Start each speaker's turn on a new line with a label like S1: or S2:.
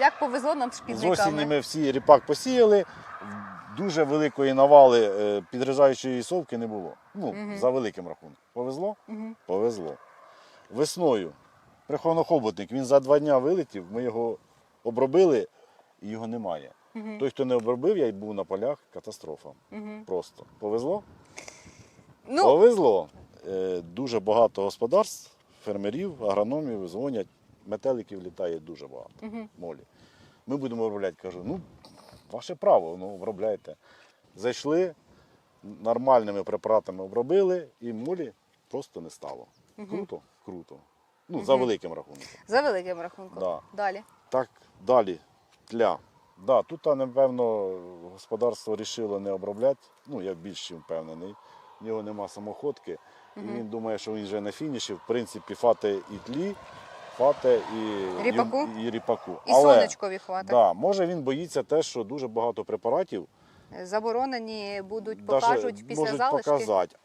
S1: Як повезло нам з
S2: З
S1: шкідниками.
S2: осені ми всі ріпак посіяли, дуже великої навали е, підрізаючої совки не було. Ну,
S1: Мгм.
S2: за великим рахунком. Повезло?
S1: Мгм.
S2: Повезло. Весною приховнохоботник, він за два дня вилетів, ми його обробили і його немає.
S1: Мгм.
S2: Той, хто не обробив, я й був на полях, катастрофа.
S1: Мгм.
S2: Просто. Повезло?
S1: Ну,
S2: Повезло. Е, Дуже багато господарств, фермерів, агрономів дзвонять, метеликів літає дуже багато.
S1: Мгм.
S2: Молі. Ми будемо обробляти. Кажу, ну, ваше право, ну обробляйте. Зайшли, нормальними препаратами обробили, і молі просто не стало. Круто? Круто. Ну, за великим рахунком.
S1: за великим рахунком.
S2: Да.
S1: Далі.
S2: Так, далі. Тля. Да, тут, напевно, господарство вирішило не обробляти. Ну, я більш чим впевнений. В нього нема самоходки. І він думає, що він вже на фініші. В принципі, фате і тлі, фате і
S1: Ріпаку?
S2: І, і ріпаку.
S1: І
S2: Але,
S1: сонечкові хватить.
S2: Да, може він боїться те, що дуже багато препаратів
S1: Заборонені будуть,
S2: даже
S1: покажуть після
S2: можуть
S1: залишки.
S2: показати.